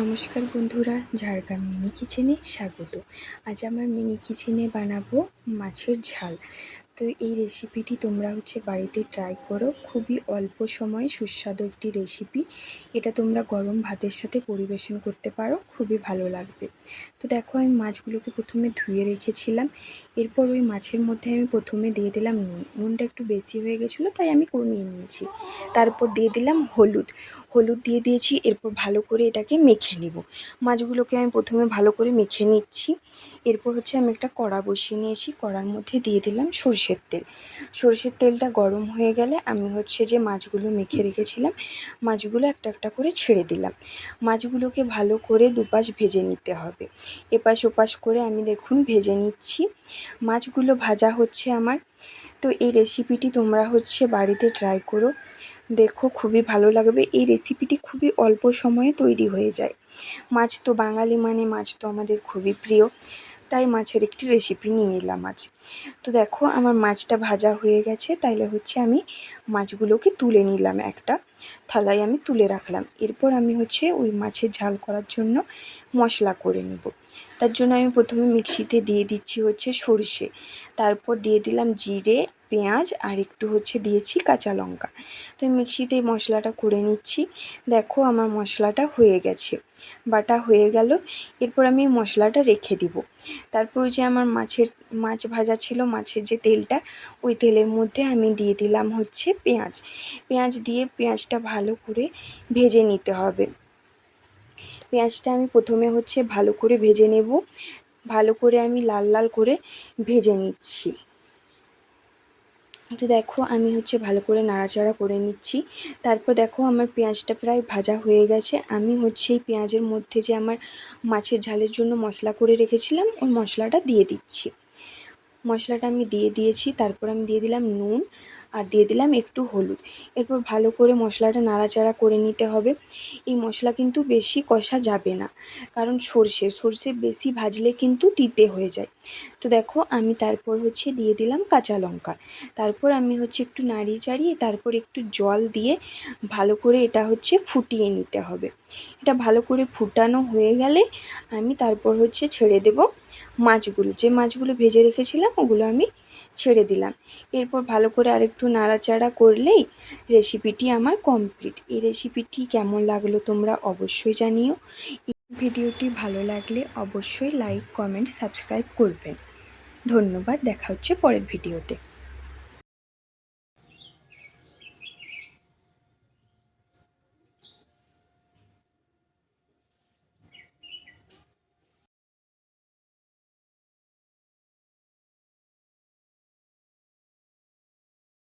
নমস্কার বন্ধুরা ঝাড়গ্রাম মিনি কিচেনে স্বাগত। আজ আমার মিনি কিচেনে বানাবো মাছের ঝাল। তো এই রেসিপিটি তোমরা হচ্ছে বাড়িতে ট্রাই করো। খুবই অল্প সময়ে সুস্বাদু একটি রেসিপি এটা তোমরা গরম ভাতের সাথে পরিবেশন করতে পারো, খুবই ভালো লাগবে। তো দেখো আমি মাছগুলোকে প্রথমে ধুয়ে রেখেছিলাম। এরপর ওই মাছের মধ্যে আমি প্রথমে দিয়ে দিলাম নুন। নুনটা একটু বেশি হয়ে গেছিল, তাই আমি কমিয়ে নিয়েছি। তারপর দিয়ে দিলাম হলুদ। হলুদ দিয়ে দিয়েছি, এরপর ভালো করে এটাকে মেখে নিব। মাছগুলোকে আমি প্রথমে ভালো করে মেখে নিচ্ছি। এরপর হচ্ছে আমি একটা কড়া বসিয়ে নিয়েছি। কড়ার মধ্যে দিয়ে দিলাম সরষের তেল। সরষের তেলটা গরম হয়ে গেলে আমি হচ্ছে যে মাছগুলো মেখে রেখেছিলাম। মাছগুলো একটা একটা করে ছেড়ে দিলাম। মাছগুলোকে ভালো করে দুপাশ ভেজে নিতে হবে। এপাশ ওপাশ করে আমি দেখুন ভেজে নিচ্ছি। মাছগুলো ভাজা হচ্ছে আমার। তো এই রেসিপিটি তোমরা হচ্ছে বাড়িতে ট্রাই করো। দেখো খুবই ভালো লাগবে। এই রেসিপিটি খুবই অল্প সময়ে তৈরি হয়ে যায়। মাছ তো বাঙালি মানে মাছ তো আমাদের খুবই প্রিয়। তাই মাছের একটি রেসিপি নিয়ে এলাম আজ। তো দেখো, আমার মাছটা ভাজা হয়ে গেছে, তাইলে হচ্ছে আমি মাছগুলোকে তুলে নিলাম একটা থালায় আমি তুলে রাখলাম। এরপর আমি হচ্ছে ওই মাছের ঝাল করার জন্য মশলা করে নেব। তার জন্য আমি প্রথমে মিক্সিতে দিয়ে দিচ্ছি হচ্ছে সর্ষে। তারপর দিয়ে দিলাম জিরে পেঁয়াজ আর একটু হচ্ছে দিয়েছি কাঁচা লঙ্কা। তো মিক্সিতে মশলাটা করে নিচ্ছি। দেখো আমার মশলাটা হয়ে গেছে। বাটা হয়ে গেল। এরপর আমি মশলাটা রেখে দিব। তারপর যে আমার মাছের, মাছ ভাজা ছিল, মাছের যে তেলটা, ওই তেলের মধ্যে আমি দিয়ে দিলাম হচ্ছে পেঁয়াজ। পেঁয়াজ দিয়ে পেঁয়াজটা ভালো করে ভেজে নিতে হবে। পেঁয়াজটা আমি প্রথমে হচ্ছে ভালো করে ভেজে নেব। ভালো করে আমি লাল লাল করে ভেজে নিচ্ছি। তো দেখো, আমি হচ্ছে ভালো করে নাড়াচাড়া করে নিচ্ছি। তারপর দেখো, আমার পেঁয়াজটা প্রায় ভাজা হয়ে গেছে। আমি হচ্ছে এই পেঁয়াজের মধ্যে যে আমার মাছের ঝালের জন্য মশলা করে রেখেছিলাম, ওই মশলাটা দিয়ে দিচ্ছি। মশলাটা আমি দিয়ে দিয়েছি, তারপর আমি দিয়ে দিলাম নুন আর দিয়ে দিলাম একটু হলুদ। এরপর ভালো করে মশলাটা নাড়াচাড়া করে নিতে হবে। এই মশলা কিন্তু বেশি কষা যাবে না, কারণ সর্ষে সর্ষে বেশি ভাজলে কিন্তু তিতে হয়ে যায়। তো দেখো, আমি তারপর হচ্ছে দিয়ে দিলাম কাঁচা লঙ্কা। তারপর আমি হচ্ছে একটু নাড়িয়ে চাড়িয়ে তারপর একটু জল দিয়ে ভালো করে এটা হচ্ছে ফুটিয়ে নিতে হবে। এটা ভালো করে ফুটানো হয়ে গেলে আমি তারপর হচ্ছে ছেড়ে দেব মাছগুলো, যে মাছগুলো ভেজে রেখেছিলাম ওগুলো আমি ছেড়ে দিলাম। এরপর ভালো করে আরেকটু নাড়াচাড়া করলেই রেসিপিটি আমার কমপ্লিট। এই রেসিপিটি কেমন লাগল তোমরা অবশ্যই জানিও। ভিডিওটি ভালো লাগলে অবশ্যই লাইক, কমেন্ট, সাবস্ক্রাইব করবেন। ধন্যবাদ, দেখা হচ্ছে পরের ভিডিওতে।